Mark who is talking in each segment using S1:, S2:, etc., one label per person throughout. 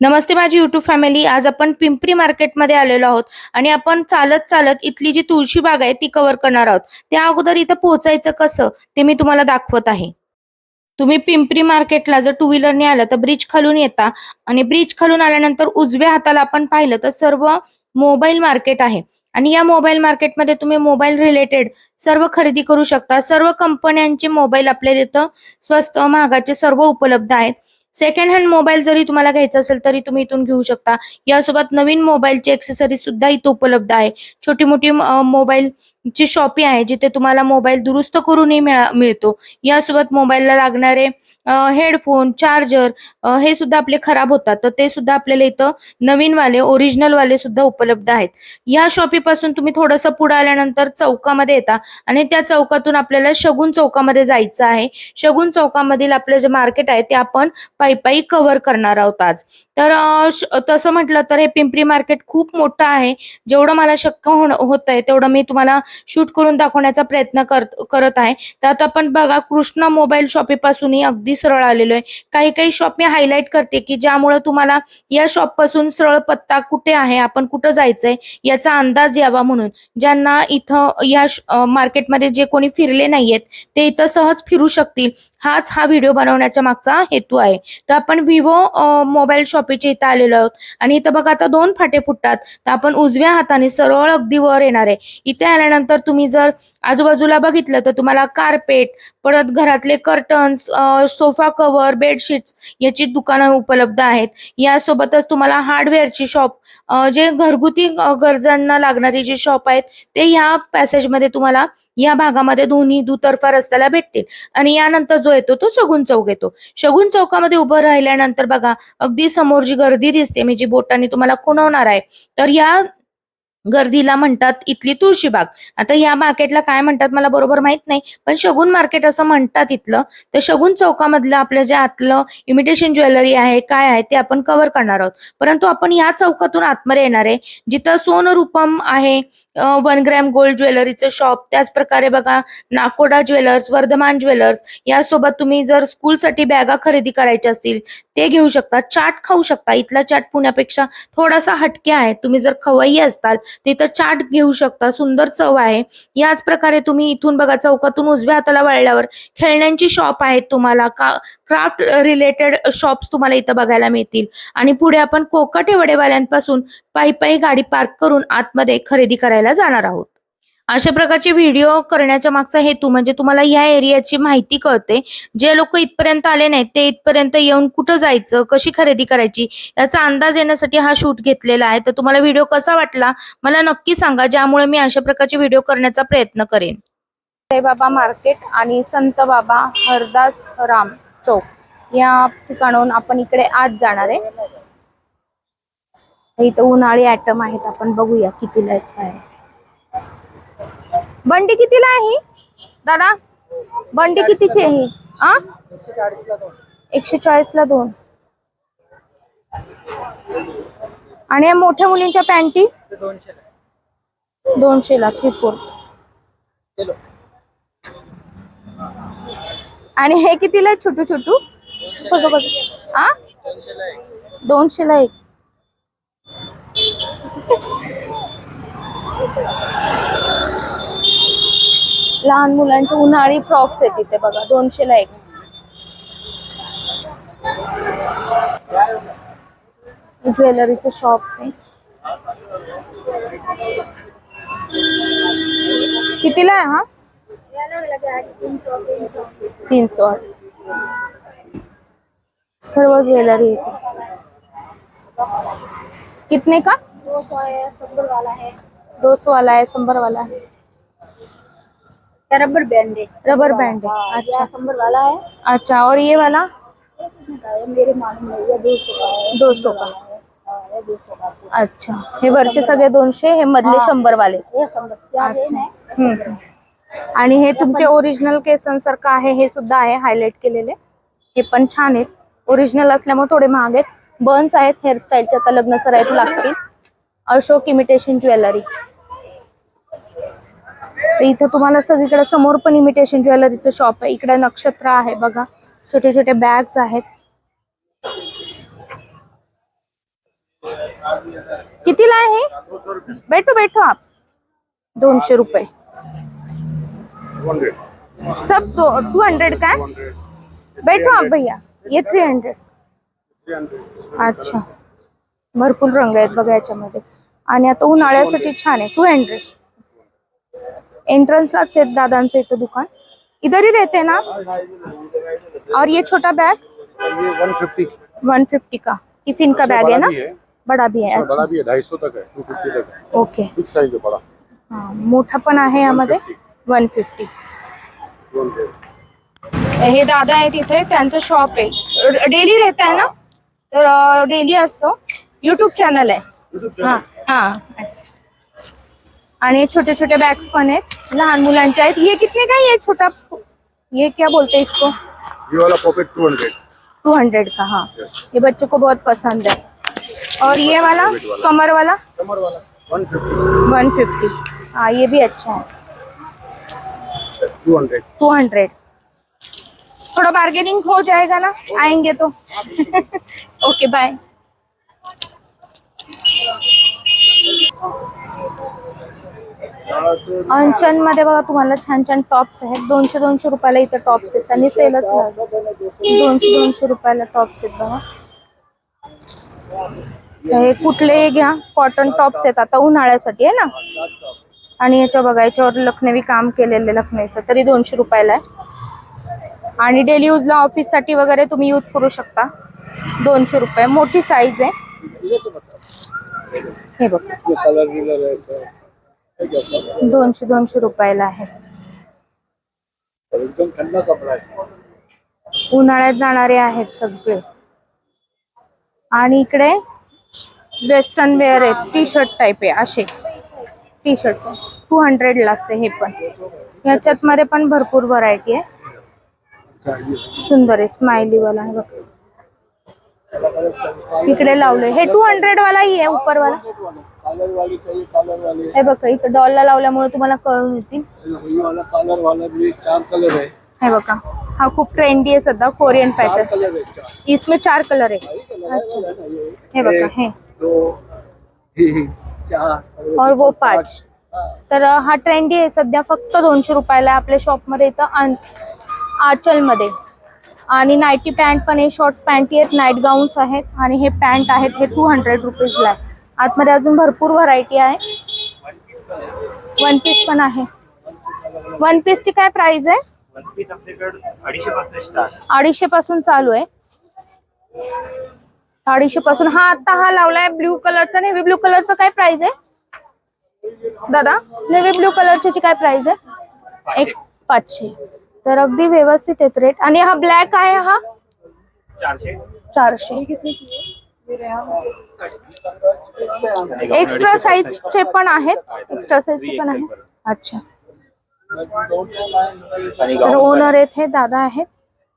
S1: नमस्ते माझी YouTube family आज आपण पिंपरी मार्केटमध्ये आलेलो आहोत आणि आपण चालत चालत इथली जी तुळशी बाग आहे ती कव्हर करणार आहोत. त्या अगोदर इथं पोहोचायचं कसं ते मी तुम्हाला दाखवत आहे. तुम्ही पिंपरी मार्केटला जर टू व्हीलरने आलं तर ब्रिज खालून येता आणि ब्रिज खालून आल्यानंतर उजव्या हाताला आपण पाहिलं तर सर्व मोबाईल मार्केट आहे. आणि या मोबाईल मार्केटमध्ये तुम्ही मोबाईल रिलेटेड सर्व खरेदी करू शकता. सर्व कंपन्यांचे मोबाईल आपल्याला इथं स्वस्त महागाचे सर्व उपलब्ध आहेत. सेकंड हँड मोबाईल जरी तुम्हाला घ्यायचा असेल तरी तुम्ही इथून घेऊ शकता. यासोबत नवीन मोबाईलची एक्सेसरीज सुद्धा इथं उपलब्ध आहे. छोटी मोठी मोबाईल ची शॉपी आहे जिथे तुम्हाला मोबाईल दुरुस्त करूनही मिळतो. यासोबत मोबाईलला लागणारे हेडफोन चार्जर हे सुद्धा आपले खराब होतात. तर ते सुद्धा आपल्याला इथं नवीन वाले ओरिजिनल वाले सुद्धा उपलब्ध आहेत. या शॉपी पासून तुम्ही थोडंसं पुढे आल्यानंतर चौकामध्ये येता आणि त्या चौकातून आपल्याला शगुन चौकामध्ये जायचं आहे. शगुन चौकामधील आपलं जे मार्केट आहे ते आपण पायी पायी कव्हर करणार आहोत आज. तर श- तसं म्हटलं तर हे पिंपरी मार्केट खूप मोठं आहे. जेवढं मला शक्य होत आहे तेवढं मी तुम्हाला शूट करून दाखवण्याचा प्रयत्न करत करत आहे. त्यात आपण बघा कृष्णा मोबाईल शॉपी पासूनही अगदी सरळ आलेलो आहे. काही काही शॉप मी हायलाईट करते की ज्यामुळे तुम्हाला या शॉपपासून सरळ पत्ता कुठे आहे आपण कुठं जायचंय याचा अंदाज यावा म्हणून. ज्यांना इथं या मार्केटमध्ये जे कोणी फिरले नाहीयेत ते इथं सहज फिरू शकतील. हाच हा व्हिडिओ बनवण्याच्या मागचा हेतू आहे. तर आपण विवो मोबाईल शॉप शॉपीच्या इथं आलेलो आहोत. आणि इथं बघा आता दोन फाटे फुटतात. तर आपण उजव्या हाताने सरळ अगदी वर येणार आहे. इथे आल्यानंतर तुम्ही जर आजूबाजूला बघितलं तर तुम्हाला कार्पेट परत घरातले कर्टन्स सोफा कव्हर बेडशीट्स याची दुकानं उपलब्ध आहेत. यासोबतच तुम्हाला हार्डवेअरची शॉप जे घरगुती गरजांना लागणारी जी शॉप आहेत ते ह्या पॅसेजमध्ये तुम्हाला या भागामध्ये दोन्ही दुतर्फा रस्त्याला भेटतील. आणि यानंतर जो येतो तो शगुन चौक येतो. शगुन चौकामध्ये उभं राहिल्यानंतर बघा अगदी समोर जी गर्दी दिसते मी जी बोटाने तुम्हाला खुणवणार आहे. तर या गर्दीला म्हणतात इथली तुळशीबाग आता या मार्केटला काय म्हणतात मला बरोबर माहीत नाही पण शगुन मार्केट असं म्हणतात इथलं. तर शगुन चौकामधलं आपलं जे आतलं इमिटेशन ज्वेलरी आहे काय आहे ते आपण कव्हर करणार आहोत. परंतु आपण या चौकातून आतमध्ये येणार आहे जिथं सोनरूपम आहे वन ग्रॅम गोल्ड ज्वेलरीचं शॉप त्याच प्रकारे बघा नाकोडा ज्वेलर्स वर्धमान ज्वेलर्स यासोबत तुम्ही जर स्कूलसाठी बॅगा खरेदी करायच्या असतील ते घेऊ शकता. चाट खाऊ शकता. इथला चाट पुण्यापेक्षा थोडासा हटके आहे. तुम्ही जर खवय्ये असताल तिथं चाट घेऊ शकता सुंदर चव आहे. याच प्रकारे तुम्ही इथून बघा चौकातून उजव्या हाताला वळल्यावर खेळण्यांची शॉप आहेत तुम्हाला. का क्राफ्ट रिलेटेड शॉप्स तुम्हाला इथं बघायला मिळतील. आणि पुढे आपण कोकाटे वडेवाल्यांपासून पायी पायी गाडी पार्क करून आतमध्ये खरेदी करायला जाणार आहोत. अशा प्रकारचे व्हिडिओ करण्याच्या मागचा हेतू म्हणजे तुम्हाला या एरियाची माहिती कळते. जे लोक इथपर्यंत आले नाहीत ते इथपर्यंत येऊन कुठं जायचं कशी खरेदी करायची याचा अंदाज येण्यासाठी हा शूट घेतलेला आहे. तर तुम्हाला व्हिडिओ कसा वाटला मला नक्की सांगा ज्यामुळे मी अशा प्रकारचे व्हिडिओ करण्याचा प्रयत्न करेन. बाबा मार्केट आणि संत बाबा हरदास राम चौक. या ठिकाणाहून आपण इकडे आज जाणार आहे. इथं उन्हाळी आयटम आहेत आपण बघूया कितीला आहेत काय. बंडी कितीला आहे ही? दादा बंडी कितीची आहे ही? आ? एकशे चाळीस ला दोन. आणि या मोठ्या मुलींच्या पॅन्टी? दोनशे ला थ्री फोर. आणि हे कितीला छोटू छोटू? बघ बघ. आ? दोनशे ला एक. लहान मुलांचे उन्हाळी फ्रॉक्स आहेत तिथे बघा दोनशे ला एक. ज्वेलरीचं शॉप आहे. कितीला आहे हा? तीन सौ आठ. सर्व ज्वेलरी कितने का?
S2: दो सौ वाला है
S1: दो सौ वाला है शंबर वाला है
S2: रबर बैंड है?
S1: रबर बैंड है। अच्छा।
S2: असम्बर वाला है।
S1: अच्छा और ये वाला?
S2: ये है? मेरे मालूम नहीं ये दो सौ का है।
S1: 200 का।
S2: ये दो सौ का।
S1: अच्छा हे वरचे सगळे दोनशे हे मधले. शंभर वाले. आणि हे तुमचे ओरिजिनल केसांसारखं आहे हे सुद्धा आहे हायलाइट केलेले. हे पण छान आहेत. ओरिजिनल असल्यामुळे थोडे महाग आहेत. बर्न्स आहेत हेअरस्टाईलचे आता लग्न सरायत लागतील. अशोक इमिटेशन ज्वेलरी तर इथं तुम्हाला सगळीकडे समोर पण इमिटेशन ज्वेलरीचं शॉप आहे. इकडे नक्षत्र आहे बघा. छोटे छोटे बॅग्स आहेत. कितीला आहे? बैठो बैठो आप. दोनशे रुपये. सब दो टू हंड्रेड का? बैठो आप भैया. ये थ्री हंड्रेड अच्छा. भरपूर रंग आहेत बघा याच्यामध्ये. आणि आता उन्हाळ्यासाठी छान आहे. टू हंड्रेड एंट्रन्सलाच आहेत दादांचं इथं दुकान. इधर ही रहते ना? और ये छोटा बैग
S3: ये वन फिफ्टी
S1: का. टिफ़िन का बैग है ना? बड़ा भी है
S3: बड़ा
S1: अच्छा।
S3: भी है ढाई सौ तक है टू फिफ्टी तक
S1: ओके
S3: बिग साइज़ है बड़ा।
S1: हा मोठा पण आहे यामध्ये. हे दादा आहेत इथे त्यांचं शॉप आहे. डेली रहता है ना? तर डेली असतो. युट्यूब चॅनल आहे. हा हा. आणि छोटे छोटे बॅग्स पण आहेत. लहान मुलांचे आहेत. ये कितने का है ये छोटा ये क्या बोलते हैं इसको
S3: ये वाला pocket two hundred
S1: two hundred का हाँ.
S3: Yes.
S1: ये बच्चों को बहुत पसंद है. और ये वाला कमर वाला.
S3: कमर वाला? वन फिफ्टी
S1: वन फिफ्टी हाँ ये भी अच्छा है.
S3: टू हंड्रेड
S1: टू हंड्रेड थोड़ा बार्गेनिंग हो जाएगा ना? आएँगे तो. ओके बाय अंचनमध्ये बघा तुम्हाला छान छान टॉप्स आहेत. दोनशे दोनशे रुपयाला इथं टॉप्स आहेत. त्यांनी सेलच दोनशे दोनशे रुपयाला टॉप्स आहेत बघा. हे कुठलेही घ्या. कॉटन टॉप्स आहेत. आता उन्हाळ्यासाठी आहे ना? आणि याच्या बघा याच्यावर लखनवी काम केलेलं लखनवीचं. तरी दोनशे रुपयाला आहे. आणि डेली यूजला ऑफिससाठी वगैरे तुम्ही यूज करू शकता. दोनशे रुपये. मोठी साईज आहे. हे बघ. दोनशे दोनशे रुपयाला आहे. उन्हाळ्यात जाणारे आहेत सगळे. आणि इकडे वेस्टर्न वेअर आहेत टी शर्ट टाईप आहे असे. टी शर्ट टू हंड्रेड लाच हे पण. ह्याच्यात मध्ये पण भरपूर व्हरायटी आहे. सुंदर आहे स्माइली वाला आहे बघ. इकडे लावलंय. हे टू हंड्रेड वाला ही आहे उपर वाला
S3: कलर वाली चाहिए कलर वाली।
S1: हे बघा इथं डॉलला लावल्यामुळे तुम्हाला कळून येतील.
S3: ये वाला कलर वाला भी चार कलर है
S1: हे बघा हा खूप ट्रेंडी आहे सध्या कोरियन पॅटर्न इसमें चार कलर आहे. अच्छा. हे? बघा हे. और वो पाच. तर हा ट्रेंडी आहे सध्या फक्त दोनशे रुपयाला आपल्या शॉपमध्ये इथं आंचलमध्ये. आणि नाईटी पॅन्ट पण आहे शॉर्ट्स पॅन्टी आहेत नाईट गाऊन्स आहेत आणि हे पॅन्ट आहेत हे टू हंड्रेड रुपीजला आहे. आतमध्ये अजून भरपूर व्हरायटी आहे. वन पीस पण आहे. वन पीसची काय प्राइस आहे?
S4: पीस अडीचशे पासून
S1: चालू आहे. अडीचशे पासून. हा आता हा लावलाय ब्ल्यू कलरचा नेव्ही ब्ल्यू कलरचा काय प्राइस आहे? दादा नेव्ही ब्ल्यू कलरची काय प्राइस आहे? एक पाचशे. तर अगदी व्यवस्थित आहेत रेट आणि हा ब्लॅक आहे हा?
S4: चारशे.
S1: चारशे. एक्स्ट्रा साईजचे पण आहेत? एक्स्ट्रा साईजचे पण आहे अच्छा. तर ओनर आहेत हे दादा आहेत.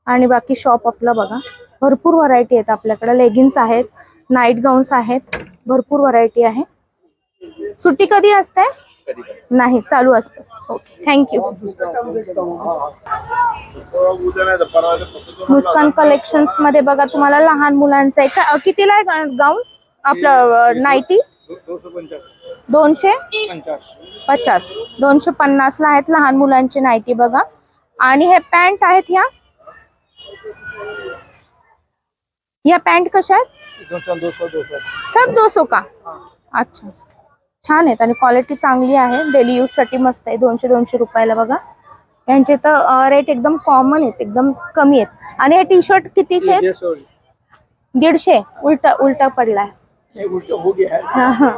S1: आणि बाकी शॉप आपलं बघा. भरपूर व्हरायटी आहेत आपल्याकडे. लेगिन्स आहेत नाईट गाऊन्स आहेत. भरपूर व्हरायटी आहे. सुट्टी कधी असते? नाही चालू असते. ओके थँक्यू मुस्कान कलेक्शन्समध्ये बघा तुम्हाला लहान मुलांचं आहे. का- कितीला आहे गाऊन? आपलं नाईटी? दोनशे पंचास. दोनशे? पन्नास ला आहेत लहान मुलांचे नाईटी बघा. आणि हे पॅन्ट आहेत ह्या? या पॅन्ट कशा आहेत? सब दो सौ का? अच्छा. छान आहेत आणि क्वालिटी चांगली आहे. डेली यूजसाठी मस्त आहे. दोनशे दोनशे रुपयाला बघा. यांचे तर रेट एकदम कॉमन आहेत एकदम कमी आहेत. आणि हे टी शर्ट कितीचे आहेत? दीडशे उलटा उलटा पडलाय.
S3: हो.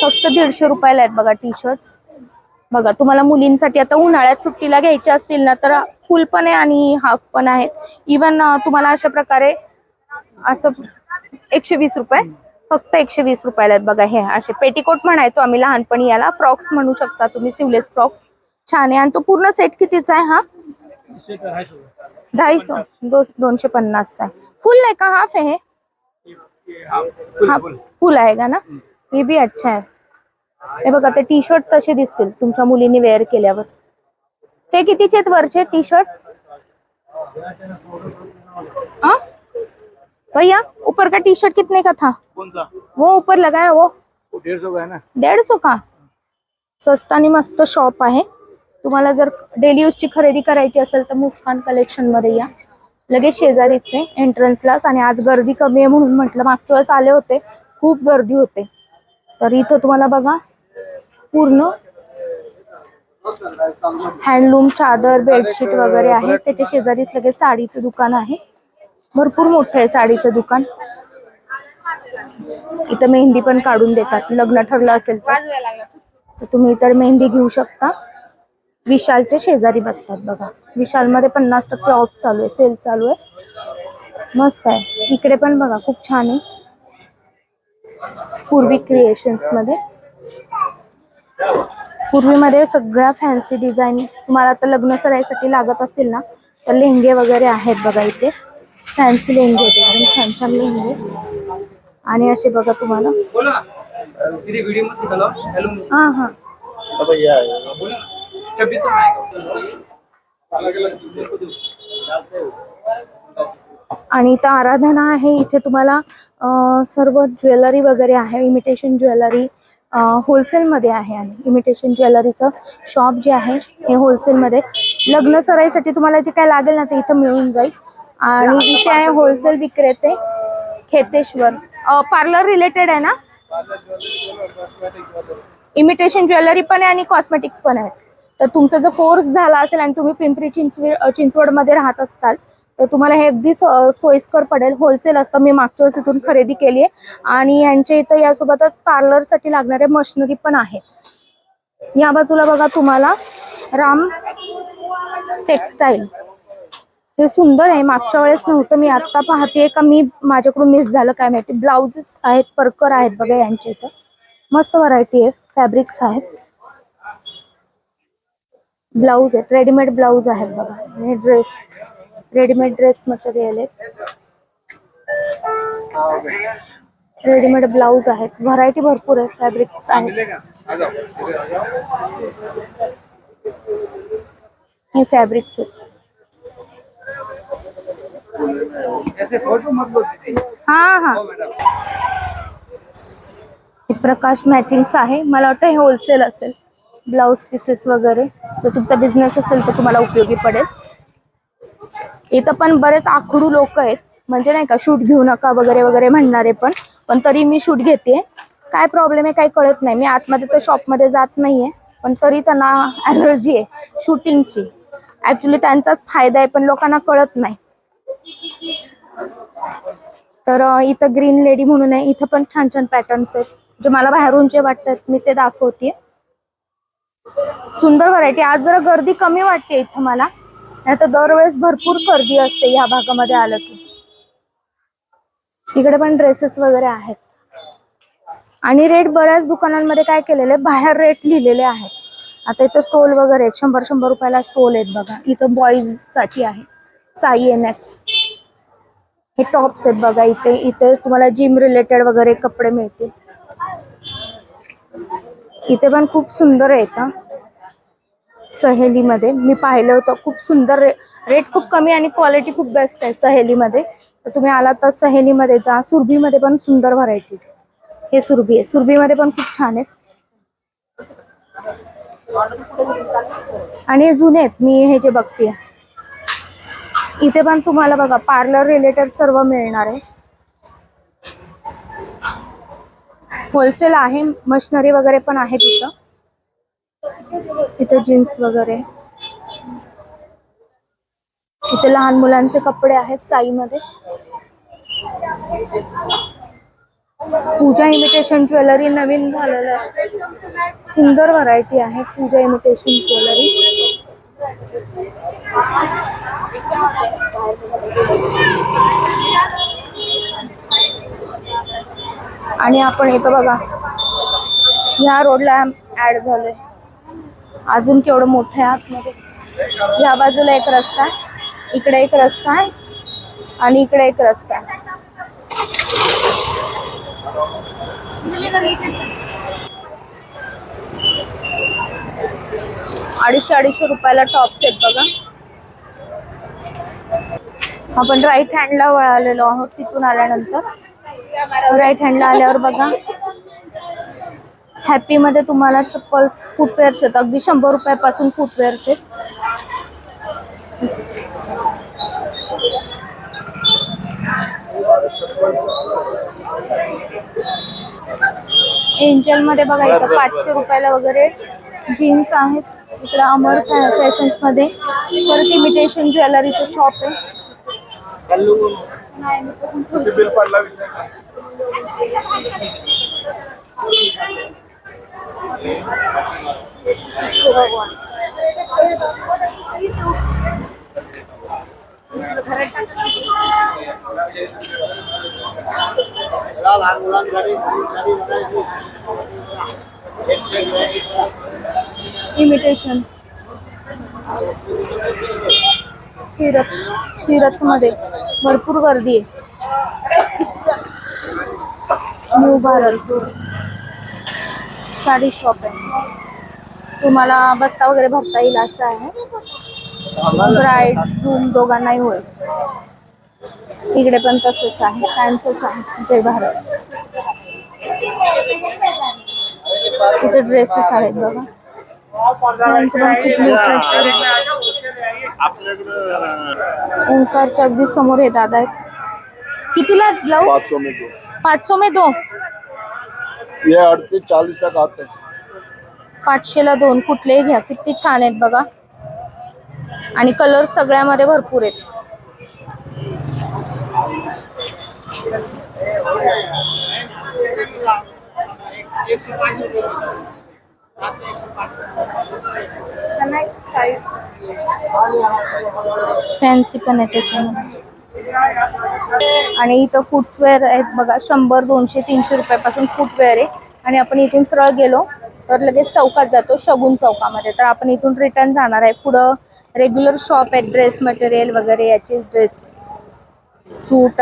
S1: फक्त दीडशे रुपयाला आहेत बघा टी शर्ट बघा तुम्हाला मुलींसाठी आता उन्हाळ्यात सुट्टीला घ्यायचे असतील ना तर फुल पण आहे आणि हाफ पण आहेत. इवन तुम्हाला अशा प्रकारे असं एकशे वीस रुपये फक्त एकशे वीस रुपयाला आहेत बघा हे असे पेटीकोट म्हणायचो आम्ही लहानपणी याला. फ्रॉक्स म्हणू शकता तुम्ही सिवलेस फ्रॉक छान आहे. आणि तो पूर्ण सेट कितीचा आहे हा? ढाई सौ दो दोनशे पन्नासचा आहे. फुल आहे का हाफ़ आहे हे? हा फुल आहे का ना? हे बी अच्छा आहे. हे बघा ते टी शर्ट तसे दिसतील तुमच्या मुलीने वेअर केल्यावर. ते कितीचे आहेत वरचे टी शर्ट भैया ऊपर का टी शर्ट कितने का था? वो ऊपर लगाया वो.
S3: वो डेढ़ सौ का है ना.
S1: डेढ़ सौ का? स्वस्त आणि मस्त शॉप आहे. तुम्हाला जर डेली यूजची खरेदी करायची असेल तर मुस्कान कलेक्शनमध्ये या. लगेच शेजारीच आहे एंट्रन्सलाच आणि आज गर्दी कमी आहे म्हणून म्हटलं मागच्या वेळेस आले होते खूप गर्दी होते. तर इथं तुम्हाला बघा पूर्ण हँडलूम चादर बेडशीट वगैरे आहे. त्याच्या शेजारीच लगेच साडीचं दुकान आहे. भरपूर मोठं आहे साडीचं दुकान. इथं मेहंदी पण काढून देतात. लग्न ठरलं असेल तर. तर तुम्ही इतर मेहंदी घेऊ शकता. विशालच्या शेजारी बसतात बघा. विशालमध्ये पन्नास टक्के ऑफ चालू आहे सेल चालू आहे. मस्त आहे. इकडे पण बघा खूप छान आहे. पूर्वी क्रिएशन्समध्ये. पूर्वीमध्ये सगळ्या फॅन्सी डिझाईन तुम्हाला आता लग्न सराईसाठी लागत असतील ना तर लेहंगे वगैरे आहेत बघा इथे. फॅन्सी लेहंगे आहेत एकदम छान छान लेहंगे. आणि असे बघा तुम्हाला. हा हा.
S4: छब्बीस सौ
S3: हो?
S1: आणि इथं आराधना आहे. इथे तुम्हाला अं, सर्व ज्वेलरी वगैरे आहे. इमिटेशन ज्वेलरी होलसेलमध्ये आहे आणि इमिटेशन ज्वेलरीचं शॉप जे आहे हे होलसेलमध्ये लग्न सराईसाठी तुम्हाला जे काय लागेल ना ते इथं मिळून जाईल. आणि इथे आहे होलसेल विक्रेते खेतेश्वर. पार्लर रिलेटेड आहे ना? इमिटेशन ज्वेलरी पण आहे आणि कॉस्मेटिक्स पण आहेत. तर तुमचा जर कोर्स झाला असेल आणि तुम्ही पिंपरी चिंचवड चिंचवडमध्ये राहत असताल तर तुम्हाला हे अगदी सोयीस्कर पडेल. होलसेल असतं. मी मागच्या वेळेस इथून खरेदी केली आहे. आणि यांच्या इथं यासोबतच पार्लरसाठी लागणारे मशिनरी पण आहेत. या बाजूला बघा तुम्हाला राम टेक्सटाईल. हे सुंदर आहे. मागच्या वेळेस नव्हतं. मी आता पाहते का मी माझ्याकडून मिस झालं काय माहिती. ब्लाउजेस आहेत परकर आहेत बघा यांच्या इथं. मस्त व्हरायटी आहे. फॅब्रिक्स आहेत. ब्लाऊज आहेत रेडीमेड ब्लाऊज आहेत बघा. आणि ड्रेस रेडीमेड ड्रेस मटेरियल आहे. रेडीमेड ब्लाऊज आहेत. व्हरायटी भरपूर फॅब्रिक्स आहेत. हे फॅब्रिक्स आहेत.
S3: मत
S1: हा हा. हे प्रकाश मॅचिंग्स आहे. मला वाटतं हे होलसेल असेल. ब्लाऊज पीसेस वगैरे जर तुमचा बिझनेस असेल तर तुम्हाला उपयोगी पडेल. इथं पण बरेच आखडू लोक आहेत. म्हणजे नाही का शूट घेऊ नका वगैरे वगैरे म्हणणारे पण. पण तरी मी शूट घेते. काय प्रॉब्लेम आहे काही कळत नाही. मी आतमध्ये तर शॉपमध्ये जात नाहीये पण तरी त्यांना ॲलर्जी आहे शूटिंगची ॲक्च्युली त्यांचाच फायदा आहे पण लोकांना कळत नाही. तर इथं ग्रीन लेडी म्हणून आहे. इथं पण छान छान पॅटर्न्स आहेत. जे मला बाहेरून जे वाटतात मी ते दाखवते सुंदर व्हरायटी आज जरा गर्दी कमी वाटते इथं मला. नाही तर दरवेळेस भरपूर गर्दी असते या भागामध्ये आलं की. इकडे पण ड्रेसेस वगैरे आहेत. आणि रेट बऱ्याच दुकानांमध्ये काय केलेले बाहेर रेट लिहिलेले आहेत. आता इथं स्टोल वगैरे आहेत. शंभर शंभर रुपयाला स्टोल आहेत बघा. इथं बॉईजसाठी आहे. साई एन एक्स हे टॉप्स आहेत बघा. इथे इथे तुम्हाला जिम रिलेटेड वगैरे कपडे मिळतील. इथे पण खूप सुंदर आहेत सहेलीमध्ये. मी पाहिलं होतं खूप सुंदर रे रेट खूप कमी आणि क्वालिटी खूप बेस्ट आहे सहेलीमध्ये. तर तुम्ही आला तर सहेलीमध्ये जा. सुरभीमध्ये पण सुंदर व्हरायटी हे सुरभी आहे. सुरभीमध्ये पण खूप छान आहे. आणि हे जुने आहेत. मी हे जे बघते इथे पण तुम्हाला बघा पार्लर रिलेटेड सर्व मिळणार आहे. होलसेल आहे मशिनरी वगैरे पण आहे तिथं. इथे जीन्स वगैरे. इथे लहान मुलांचे कपडे आहेत साईमध्ये. पूजा इमिटेशन ज्वेलरी नवीन झालेलं आहे. सुंदर व्हरायटी आहे पूजा इमिटेशन ज्वेलरी आणि आपण येतो बघा ह्या रोडला ऍड झालोय. अजून केवढं मोठं आहे आतमध्ये. ह्या बाजूला एक रस्ता आहे इकडे एक रस्ता आहे आणि इकडे एक रस्ता आहे. अडीचशे अडीचशे रुपयाला टॉप्स आहेत बघा. आपण राईट हँडला वळालेलो आहोत तिथून आल्यानंतर. राईट हँडला आल्यावर बघा. हॅपी मध्ये तुम्हाला चप्पल्स फुटवेअर्स आहेत. अगदी शंभर रुपयापासून फुटवेअर्स आहेत. एंजलमध्ये बघा इथं पाचशे रुपयाला वगैरे जीन्स आहेत. इकडं अमर फॅशन्समध्ये. परत इमिटेशन ज्वेलरीचं शॉप आहे.
S3: लहान मुलांसाठी
S1: इमिटेशन सिरत सिरतमध्ये भरपूर गर्दी आहे. न्यू भारत साडी शॉप आहे. तुम्हाला बस्ता वगैरे भरता येईल असं आहे. ब्राईड रूम दोघांनाही होईल. इकडे पण तसंच आहे. त्यांचंच आहे. जय भारत. इथे ड्रेसेस आहेत बघा. आहे.
S3: आपल्याकडं
S1: ओंकारच्या अगदी समोर हे दादा आहेत. कितीला ब्लाऊज?
S3: पाच सौ में दो? ये अड़तीस चालीस तक आते हैं।
S1: पाचशेला दोन कुठलेही घ्या किती छान आहेत बघा. आणि कलर सगळ्यामध्ये भरपूर आहेत. फॅन्सी पण आहे त्याच्यामध्ये. आणि इथं फुटवेअर आहेत बघा शंभर दोनशे तीनशे रुपयापासून फुटवेअर आहे. आणि आपण इथून सरळ गेलो तर लगेच चौकात जातो शगुन चौकामध्ये. तर आपण इथून रिटर्न जाणार आहे. पुढं रेग्युलर शॉप आहे ड्रेस मटेरियल वगैरे याचे ड्रेस सूट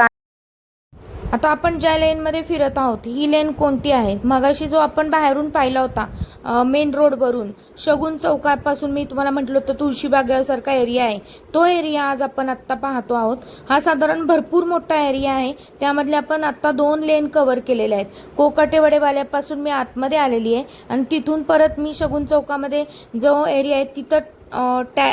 S1: आता आपण ज्या लेनमध्ये फिरत आहोत ही लेन कोणती आहे? मगाशी जो आपण बाहेरून पाहिला होता मेन रोडवरून शगुन चौकापासून मी तुम्हाला म्हटलं होतं तुळशीबागेसारखा एरिया आहे. तो एरिया आज आपण आत्ता पाहतो आहोत. हा साधारण भरपूर मोठा एरिया आहे. त्यामधले आपण आत्ता दोन लेन कवर केलेले आहेत. कोकाटेवाडेवाल्यापासून मी आतमध्ये आलेली आहे. आणि तिथून परत मी शगुन चौकामध्ये जो एरिया आहे तिथं टॅ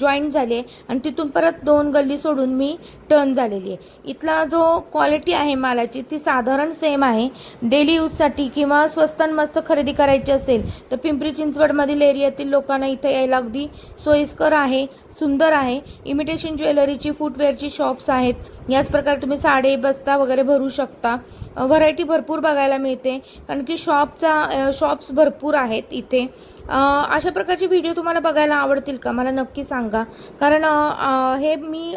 S1: जॉईंट झाले आहे आणि तिथून परत दोन गल्ली सोडून मी टर्न झालेली आहे. इथला जो क्वालिटी आहे मालाची ती साधारण सेम आहे. डेली यूजसाठी किंवा स्वस्त आणि मस्त खरेदी करायची असेल तर पिंपरी चिंचवडमधील एरियातील लोकांना इथे यायला अगदी सोयीस्कर आहे सुंदर आहे. इमिटेशन ज्वेलरीची फुटवेअरची शॉप्स आहेत. याच प्रकारे तुम्ही साडे बस्ता वगैरे भरू शकता. व्हरायटी भरपूर बघायला मिळते कारण की शॉपचा शॉप्स भरपूर आहेत इथे. अशा प्रकारचे व्हिडिओ तुम्हाला बघायला आवडतील का? मला नक्की सांगा. कारण हे मी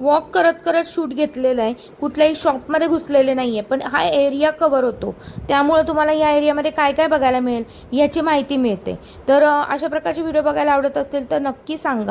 S1: वॉक करत करत शूट घेतलेलं आहे. कुठल्याही शॉपमध्ये घुसलेले नाही आहे पण हा एरिया कवर होतो. त्यामुळे तुम्हाला या एरियामध्ये काय काय बघायला मिळेल याची माहिती मिळते. तर अशा प्रकारचे व्हिडिओ बघायला आवडत असतील तर नक्की सांगा.